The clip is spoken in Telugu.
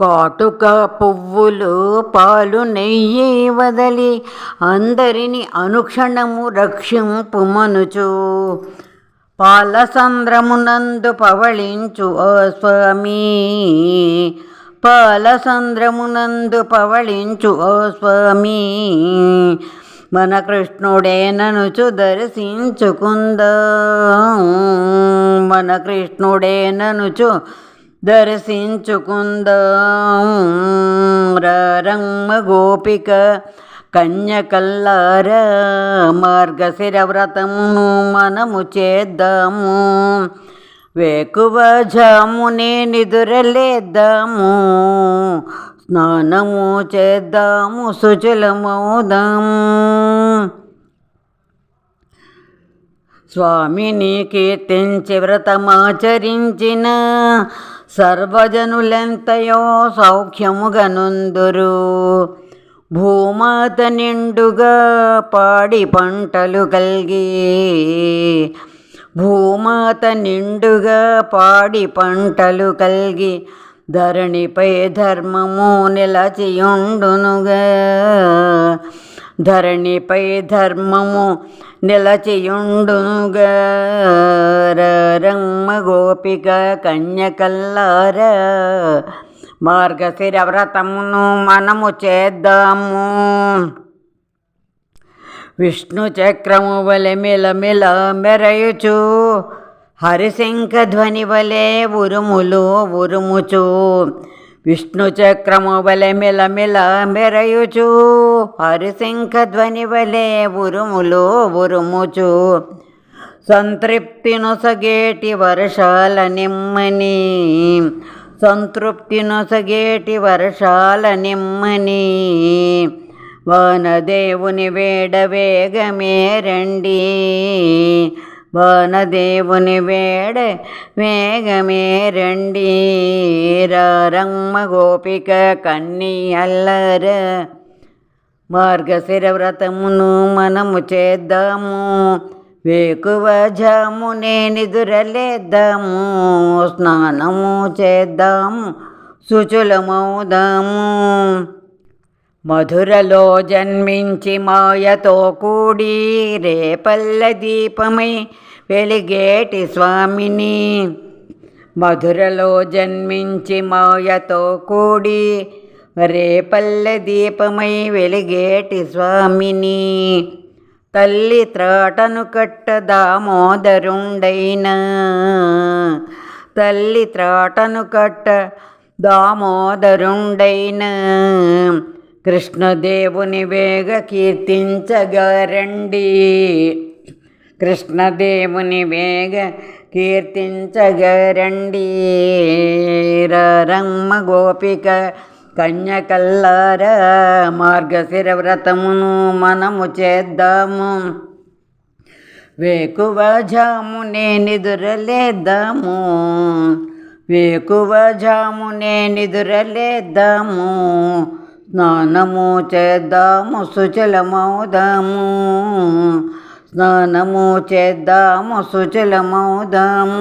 కాటుక పువ్వులు పాలు నెయ్యి వదలి అందరిని అనుక్షణము రక్షింపుమనుచు. పాలసంద్రమునందు పవళించు ఓ స్వామి. పాలసంద్రమునందు పవళించు ఓ స్వామి. మన కృష్ణుడే ననుచు దర్శించుకుందా. మన కృష్ణుడే ననుచు దర్శించుకుందాం గోపిక కన్యకల్లార మార్గశిర వ్రతమును మనము చేద్దాము. వేకువ జామునే నిదురలేద్దాము. స్నానము చేద్దాము శుచలమవుదాము స్వామిని కీర్తించి వ్రతమాచరించిన సర్వజనులెంతయో సౌఖ్యముగనుందురు. భూమాత నిండుగా పాడి పంటలు కలిగి భూమాత నిండుగా పాడి పంటలు కలిగి ధరణిపై ధర్మము నిలచియుండునుగా. ధరణిపై ధర్మము నిలచియుండునుగా. రమ్మ గోపిక కన్యకల్లార. మార్గశిర వ్రతమును మనము చేద్దాము. విష్ణు చక్రము వలె మిలమిల మెరయుచు. హరిశంఖ ధ్వని వలె ఉరుములు ఉరుముచు. విష్ణు చక్రము వలె మిలమిల మెరయుచు. హరిశంఖ ధ్వని వలె ఉరుములు ఉరుముచు. సంతృప్తినొసగేటి వర్షాల నిమ్మని. సంతృప్తినొసగేటి వర్షాల నిమ్మని. వానదేవుని వేడ వేగమే రండి. వానదేవుని వేడ వేగమే రండి. రమ్మ గోపిక కన్ని అల్లర మార్గశిర వ్రతమును మనము చేద్దాము. వేకువ జామునే నిదురలేద్దాము స్నానము చేద్దాము శుచులమవుదాము మధురలో జన్మించి మాయతో కూడి రేపల్ల దీపమై వెలిగేటి స్వామిని. మధురలో జన్మించి మాయతో కూడి రేపల్ల దీపమై వెలిగేటి స్వామిని. తల్లి త్రాటను కట్ట దామోదరుండైన. తల్లి త్రాటను కట్ట దామోదరుండైన. కృష్ణదేవుని వేగ కీర్తించగరండి. కృష్ణదేవుని వేగ కీర్తించగరండి. రమ్మ గోపిక కన్యకల్లార మార్గశిర వ్రతమును మనము చేద్దాము. వేకువ జామునే నిదురలేద్దాము. వేకువ జామునే నిదురలేద్దాము. స్నానము చేద్దాము శుచలమవుదాము స్నానము చేద్దాము శుచలమవుదాము